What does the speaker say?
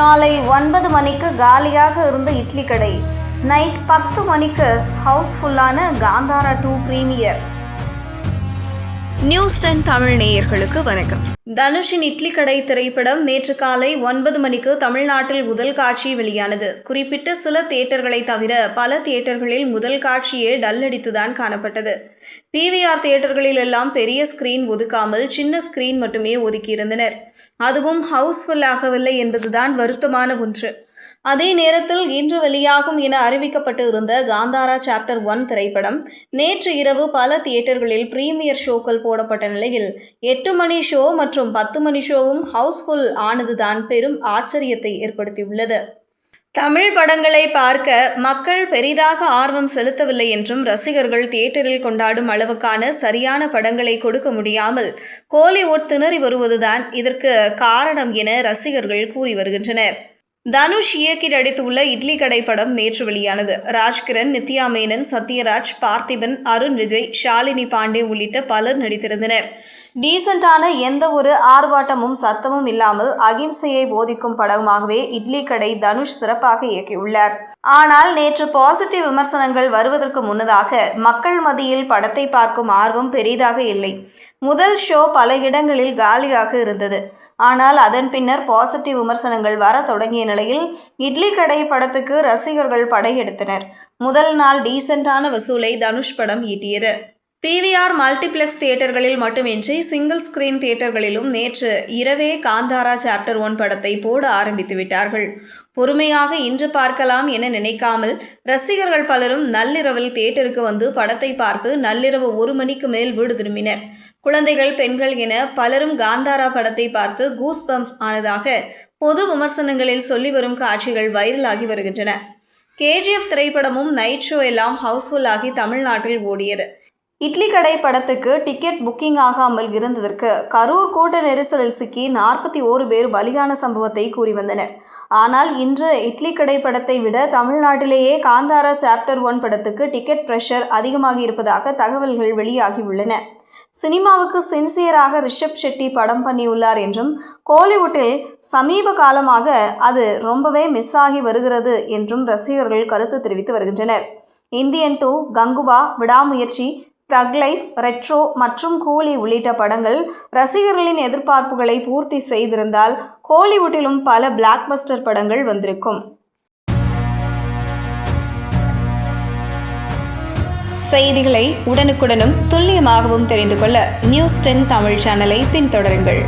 காலை ஒன்பது மணிக்கு காலியாக இருந்த இட்லி கடை. நைட் பத்து மணிக்கு ஹவுஸ்ஃபுல்லான Kantara two premiere. News ten Tamil நேயர்களுக்கு வணக்கம். தனுஷின் இட்லி கடை திரைப்படம் நேற்று காலை ஒன்பது மணிக்கு தமிழ்நாட்டில் முதல் காட்சி வெளியானது. குறிப்பிட்ட சில தியேட்டர்களை தவிர பல தியேட்டர்களில் முதல் காட்சியே டல் அடித்துதான் காணப்பட்டது பிவிஆர் தியேட்டர்களில் எல்லாம் பெரிய ஸ்கிரீன் ஒதுக்காமல் சின்ன ஸ்கிரீன் மட்டுமே ஒதுக்கியிருந்தனர். அதுவும் ஹவுஸ்ஃபுல் ஆகவில்லை என்பதுதான் வருத்தமான ஒன்று. அதே நேரத்தில் இன்று வெளியாகும் என அறிவிக்கப்பட்டு இருந்த காந்தாரா சாப்டர் ஒன் திரைப்படம் நேற்று இரவு பல தியேட்டர்களில் பிரீமியர் ஷோக்கள் போடப்பட்ட நிலையில் எட்டு மணி ஷோ மற்றும் பத்து மணி ஷோவும் ஹவுஸ்ஃபுல் ஆனதுதான் பெரும் ஆச்சரியத்தை ஏற்படுத்தியுள்ளது. தமிழ் படங்களை பார்க்க மக்கள் பெரிதாக ஆர்வம் செலுத்தவில்லை என்றும் ரசிகர்கள் தியேட்டரில் கொண்டாடும் அளவுக்கான சரியான படங்களை கொடுக்க முடியாமல் கோலிவுட் திணறி வருவதுதான் இதற்கு காரணம் என ரசிகர்கள் கூறி வருகின்றனர். தனுஷ் இயக்கி நடித்துள்ள இட்லி கடை படம் நேற்று வெளியானது. ராஜ்கிரண் நித்யா மேனன் சத்யராஜ் பார்த்திபன் அருண் விஜய் ஷாலினி பாண்டே உள்ளிட்ட பலர் நடித்திருந்தனர். டீசெண்டான எந்த ஒரு ஆர்ப்பாட்டமும் சத்தமும் இல்லாமல் அகிம்சையை போதிக்கும் படமாகவே இட்லி கடை தனுஷ் சிறப்பாக இயக்கியுள்ளார். ஆனால் நேற்று பாசிட்டிவ் விமர்சனங்கள் வருவதற்கு முன்னதாக மக்கள் மத்தியில் படத்தை பார்க்கும் ஆர்வம் பெரிதாக இல்லை. முதல் ஷோ பல இடங்களில் காலியாக இருந்தது. ஆனால் அதன் பின்னர் பாசிட்டிவ் விமர்சனங்கள் வர தொடங்கிய நிலையில் இட்லி கடை படத்துக்கு ரசிகர்கள் படையெடுத்தனர். முதல் நாள் டீசெண்டான வசூலை தனுஷ் படம் ஈட்டியது. பிவிஆர் மல்டிப்ளெக்ஸ் தியேட்டர்களில் மட்டுமின்றி சிங்கிள் ஸ்கிரீன் தியேட்டர்களிலும் நேற்று இரவே காந்தாரா சாப்டர் ஒன் படத்தை போட ஆரம்பித்து விட்டார்கள். பொறுமையாக இன்று பார்க்கலாம் என நினைக்காமல் ரசிகர்கள் பலரும் நள்ளிரவில் தியேட்டருக்கு வந்து படத்தை பார்த்து நள்ளிரவு ஒரு மணிக்கு மேல் வீடு திரும்பினர். குழந்தைகள் பெண்கள் என பலரும் காந்தாரா படத்தை பார்த்து கூஸ் பம்ப்ஸ் ஆனதாக பொது விமர்சனங்களில் சொல்லி வரும் காட்சிகள் வைரலாகி வருகின்றன. கேஜிஎஃப் திரைப்படமும் நைட் ஷோ எல்லாம் ஹவுஸ்ஃபுல் ஆகி தமிழ்நாட்டில் ஓடியது. இட்லி கடை படத்துக்கு டிக்கெட் புக்கிங் ஆகாமல் இருந்ததற்கு கரூர் கூட்ட நெரிசலில் சிக்கி நாற்பத்தி ஓரு பேர் பலியான சம்பவத்தை கூறி வந்தனர். ஆனால் இன்று இட்லி கடை படத்தை விட தமிழ்நாட்டிலேயே காந்தாரா சாப்டர் ஒன் படத்துக்கு டிக்கெட் ப்ரெஷர் அதிகமாகி இருப்பதாக தகவல்கள் வெளியாகியுள்ளன சினிமாவுக்கு சின்சியராக ரிஷப் ஷெட்டி படம் பண்ணியுள்ளார் என்றும் கோலிவுட்டில் சமீப காலமாக அது ரொம்பவே மிஸ் ஆகி வருகிறது என்றும் ரசிகர்கள் கருத்து தெரிவித்து வருகின்றனர். இந்தியன் டூ கங்குவா விடாமுயற்சி தக் லைஃப் ரெட்ரோ மற்றும் கூலி உள்ளிட்ட படங்கள் ரசிகர்களின் எதிர்பார்ப்புகளை பூர்த்தி செய்திருந்தால் கோலிவுட்டிலும் பல பிளாக்பஸ்டர் படங்கள் வந்திருக்கும். செய்திகளை உடனுக்குடனும் துல்லியமாகவும் தெரிந்து கொள்ள நியூஸ் டென் தமிழ் சேனலை பின்தொடருங்கள்.